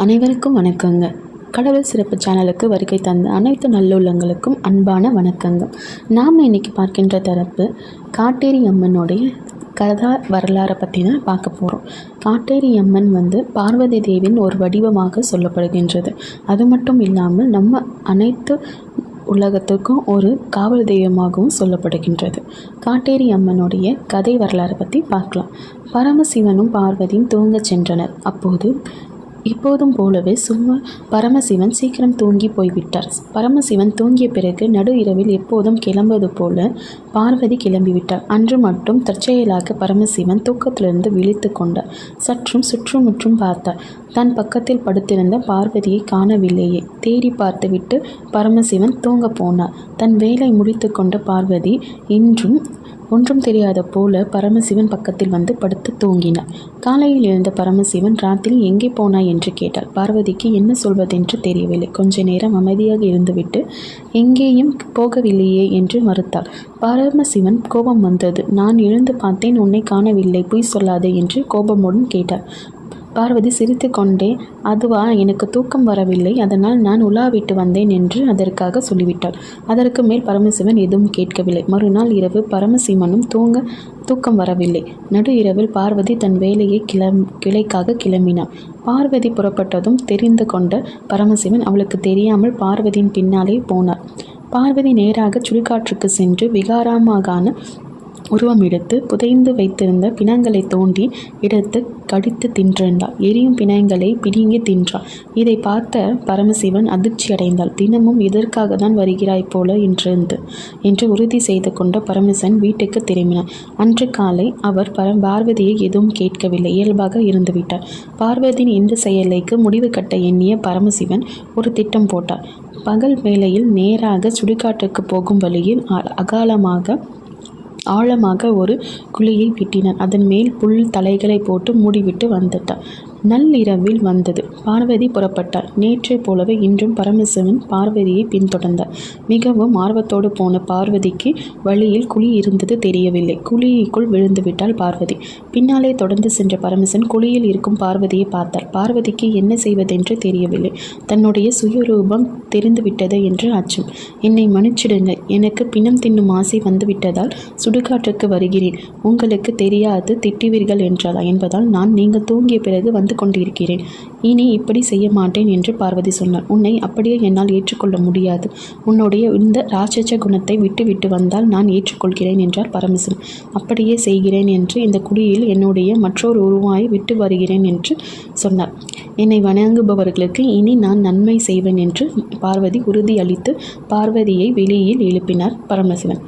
அனைவருக்கும் வணக்கங்க. கடவுள் சிறப்பு சேனலுக்கு வருகை தந்த அனைத்து நல்லுள்ளங்களுக்கும் அன்பான வணக்கங்கள் நாம் இன்னைக்கு பார்க்கின்ற தரப்பு காட்டேரி அம்மனுடைய கதா வரலாறை பற்றி தான் பார்க்க போகிறோம் காட்டேரி அம்மன் வந்து பார்வதி தேவியின் ஒரு வடிவமாக சொல்லப்படுகின்றது. அது மட்டும் இல்லாமல் நம்ம அனைத்து உலகத்துக்கும் ஒரு காவல் தெய்வமாகவும் சொல்லப்படுகின்றது. காட்டேரி அம்மனுடைய கதை வரலாறை பற்றி பார்க்கலாம். பரமசிவனும் பார்வதியும் தூங்கச் சென்றனர். அப்போது இப்போதும் போலவே சும்மா பரமசிவன் சீக்கிரம் தூங்கி போய்விட்டார். பரமசிவன் தூங்கிய பிறகு நடு இரவில் எப்போதும் கிளம்புவது போல பார்வதி கிளம்பிவிட்டார் அன்று மட்டும் தற்செயலாக பரமசிவன் தூக்கத்திலிருந்து விழித்து கொண்டார். சற்றும் சுற்றுமுற்றும் பார்த்தார் தன் பக்கத்தில் படுத்திருந்த பார்வதியை காணவில்லையே. தேடி பார்த்துவிட்டு பரமசிவன் தூங்க போனார். தன் வேலை முடித்து கொண்ட பார்வதி இன்றும் ஒன்றும் தெரியாத போல பரமசிவன் பக்கத்தில் வந்து படுத்து தூங்கினார் காலையில் எழுந்த பரமசிவன் ராத்திரி எங்கே போனாய் என்று கேட்டாள். பார்வதிக்கு என்ன சொல்வதென்று தெரியவில்லை. கொஞ்ச நேரம் அமைதியாக இருந்துவிட்டு எங்கேயும் போகவில்லையே என்று மறுத்தாள். பரமசிவன் கோபம் வந்தது. நான் எழுந்து பார்த்தேன் உன்னை காணவில்லை பொய் சொல்லாதே என்று கோபமுடன் கேட்டார் பார்வதி சிரித்து கொண்டே அதுவா எனக்கு தூக்கம் வரவில்லை. அதனால் நான் உலாவிட்டு வந்தேன் என்று அதற்காக சொல்லிவிட்டாள். அதற்கு மேல் பரமசிவன் எதுவும் கேட்கவில்லை. மறுநாள் இரவு பரமசிவனும் தூங்க தூக்கம் வரவில்லை. நடு இரவில் பார்வதி தன் வேலையை கிளம் கிளைக்காக கிளம்பினாள். பார்வதி புறப்பட்டதும் தெரிந்து கொண்ட பரமசிவன் அவளுக்கு தெரியாமல் பார்வதியின் பின்னாலே போனார் பார்வதி நேராக சுடுகாற்றுக்கு சென்று விகாரமாகான உருவம் எடுத்து புதைந்து வைத்திருந்த பிணங்களை தோண்டி எடுத்து கடித்து தின்றிருந்தாள் எரியும் பிணங்களை பிடுங்கி தின்றாள் இதை பார்த்த பரமசிவன் அதிர்ச்சி அடைந்தாள். தினமும் இதற்காக தான் வருகிறாய் போல என்றிருந்து என்று உறுதி செய்து கொண்ட பரமசன் வீட்டுக்கு திரும்பினார் அன்று காலை அவர் பரம் பார்வதியை எதுவும் கேட்கவில்லை. இயல்பாக இருந்துவிட்டார் பார்வதியின் இந்த செயலைக்கு முடிவு கட்ட எண்ணிய பரமசிவன் ஒரு திட்டம் போட்டார். பகல் வேளையில் நேராக சுடுகாட்டுக்கு போகும் வழியில் அகாலமாக ஆழமாக ஒரு குழியை வெட்டினான். அதன் மேல் புல் தலைகளை போட்டு மூடிவிட்டு வந்துட்டான். நள்ளிரவில் வந்தது. பார்வதி புறப்பட்டார் நேற்றை போலவே இன்றும் பரமசிவன் பார்வதியை பின்தொடர்ந்தார். மிகவும் ஆர்வத்தோடு போன பார்வதிக்கு வழியில் குழி இருந்தது தெரியவில்லை. குழிக்குள் விழுந்துவிட்டால் பார்வதி. பின்னாலே தொடர்ந்து சென்ற பரமசன் குழியில் இருக்கும் பார்வதியை பார்த்தார். பார்வதிக்கு என்ன செய்வதென்று தெரியவில்லை. தன்னுடைய சுயரூபம் தெரிந்துவிட்டது என்று அச்சம். என்னை மன்னிச்சிடுங்க எனக்கு பிணம் தின்னும் ஆசை வந்துவிட்டதால் சுடுகாட்டுக்கு வருகிறேன். உங்களுக்கு தெரியாது திட்டுவீர்கள் என்றாளா? என்பதால் நான் நீங்கள் தூங்கிய பிறகு வந்து கொண்டிருக்கிறேன். இனி இப்படி செய்ய மாட்டேன் என்று பார்வதி சொன்னார் உன்னை அப்படியே என்னால் ஏற்றுக்கொள்ள முடியாது. உன்னுடைய இந்த ராட்சச குணத்தை விட்டு விட்டு வந்தால் நான் ஏற்றுக்கொள்கிறேன் என்றார் பரமசிவன் அப்படியே செய்கிறேன் என்று இந்த குடியில் என்னுடைய மற்றொரு உருவாய் விட்டு வருகிறேன் என்று சொன்னார். என்னை வணங்குபவர்களுக்கு இனி நான் நன்மை செய்வேன் என்று பார்வதி உறுதியளித்து பார்வதியை வெளியில் எழுப்பினார் பரமசிவன்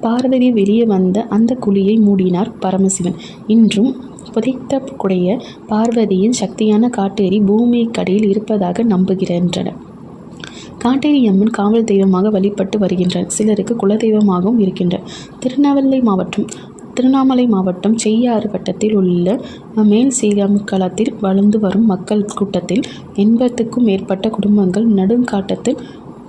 பார்வதி வெளியே வந்த அந்த குழியை மூடினார் பரமசிவன் இன்றும் புதைத்த குடைய பார்வதியின் சக்தியான காட்டேரி பூமிக்கடியில் இருப்பதாக நம்புகின்றனர். காட்டேரி அம்மன் காவல் தெய்வமாக வழிபட்டு வருகின்றனர் சிலருக்கு குலதெய்வமாகவும் இருக்கின்றனர் திருநெல்வேலி மாவட்டம் திருவண்ணாமலை மாவட்டம் செய்யாறு வட்டத்தில் உள்ள மேல் சீரமக்களத்தில் வளர்ந்து வரும் மக்கள் கூட்டத்தில் எண்பத்துக்கும் மேற்பட்ட குடும்பங்கள் நடுங்காட்டத்தில்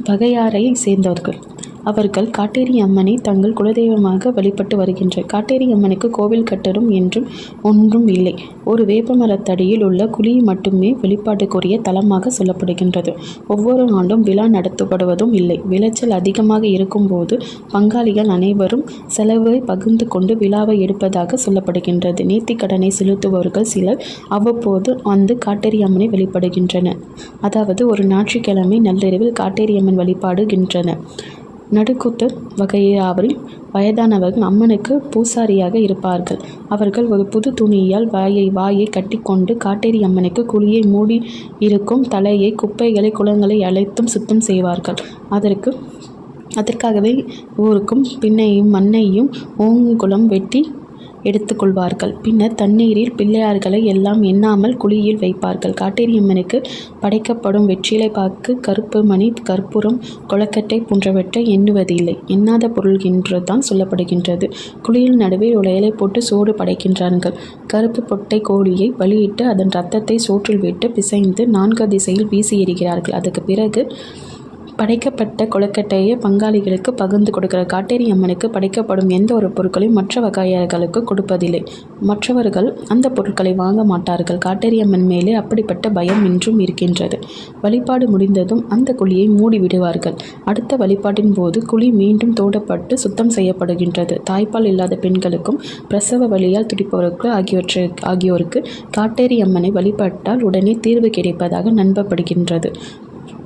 வகையாரையை சேர்ந்தவர்கள். அவர்கள் காட்டேரி அம்மனை தங்கள் குலதெய்வமாக வழிபட்டு வருகின்றனர் காட்டேரி அம்மனுக்கு கோவில் கட்டடம் என்றும் ஒன்றும் இல்லை. ஒரு வேப்பமரத்தடியில் உள்ள குழி மட்டுமே வழிபாட்டுக்குரிய தலமாக சொல்லப்படுகின்றது. ஒவ்வொரு ஆண்டும் விழா நடத்தப்படுவதும் இல்லை. விளைச்சல் அதிகமாக இருக்கும்போது பங்காளிகள் அனைவரும் செலவை பகிர்ந்து கொண்டு விழாவை எடுப்பதாக சொல்லப்படுகின்றது. நேர்த்திக்கடனை செலுத்துபவர்கள் சிலர் அவ்வப்போது வந்து காட்டேரி அம்மனை வெளிப்படுகின்றனர் அதாவது ஒரு ஞாயிற்றுக்கிழமை நள்ளிரவில் காட்டேரி அம்மன் வழிபாடுகின்றன நடுக்கூத்து வகையாவில் வயதானவர்கள் அம்மனுக்கு பூசாரியாக இருப்பார்கள். அவர்கள் ஒரு புது துணியால் வாயை வாயை கட்டிக்கொண்டு காட்டேரி அம்மனுக்கு குழியை மூடி இருக்கும் தலையை குப்பைகளை குளங்களை அழைத்தும் சுத்தம் செய்வார்கள். அதற்கு அதற்காகவே ஊருக்கும் பின்னையும் மண்ணையும் ஓங்குளம் வெட்டி எடுத்துக்கொள்வார்கள். பின்னர் தண்ணீரில் பிள்ளையார்களை எல்லாம் எண்ணாமல் குழியில் வைப்பார்கள். காட்டேரியம்மனுக்கு படைக்கப்படும் வெற்றிலை பாக்கு கருப்பு மணி கற்பூரம் கொளக்கட்டை போன்றவற்றை எண்ணுவதில்லை. எண்ணாத பொருள் என்றுதான் சொல்லப்படுகின்றது. குழியில் நடுவே ஒரு இலை போட்டு சோடு படைக்கின்றார்கள். கருப்பு பொட்டை கோழியை பலியிட்டு அதன் ரத்தத்தை சோற்றில் விட்டு பிசைந்து நான்கு திசையில் வீசி எறிகிறார்கள். அதுக்கு பிறகு படைக்கப்பட்ட கொழுக்கட்டையை பங்காளிகளுக்கு பகிர்ந்து கொடுக்கிற காட்டேரி அம்மனுக்கு படைக்கப்படும் எந்த ஒரு பொருட்களையும் மற்ற வகையார்களுக்கு கொடுப்பதில்லை. மற்றவர்கள் அந்த பொருட்களை வாங்க மாட்டார்கள். காட்டேரி அம்மன் மேலே அப்படிப்பட்ட பயம் இன்றும் இருக்கின்றது. வழிபாடு முடிந்ததும் அந்த குழியை மூடி விடுவார்கள். அடுத்த வழிபாட்டின் போது குழி மீண்டும் தோடப்பட்டு சுத்தம் செய்யப்படுகின்றது. தாய்ப்பால் இல்லாத பெண்களுக்கும் பிரசவ வழியால் துடிப்பவருக்கு ஆகியவற்றை ஆகியோருக்கு காட்டேரி அம்மனை வழிபட்டால் உடனே தீர்வு கிடைப்பதாக நம்பப்படுகின்றது.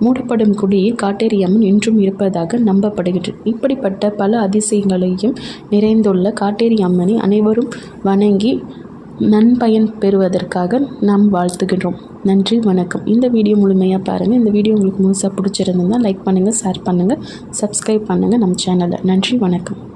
மூடப்படும் குடியில் காட்டேரியம்மன் இன்றும் இருப்பதாக நம்பப்படுகிறது. இப்படிப்பட்ட பல அதிசயங்களையும் நிறைந்துள்ள காட்டேரி அம்மனை அனைவரும் வணங்கி நன்பயன் பெறுவதற்காக நாம் வாழ்த்துகின்றோம். நன்றி வணக்கம். இந்த வீடியோ முழுமையாக பாருங்கள் இந்த வீடியோ உங்களுக்கு முழுசாக பிடிச்சிருந்ததுன்னா லைக் பண்ணுங்கள் ஷேர் பண்ணுங்கள் சப்ஸ்கிரைப் பண்ணுங்கள் நம்ம சேனலை நன்றி வணக்கம்.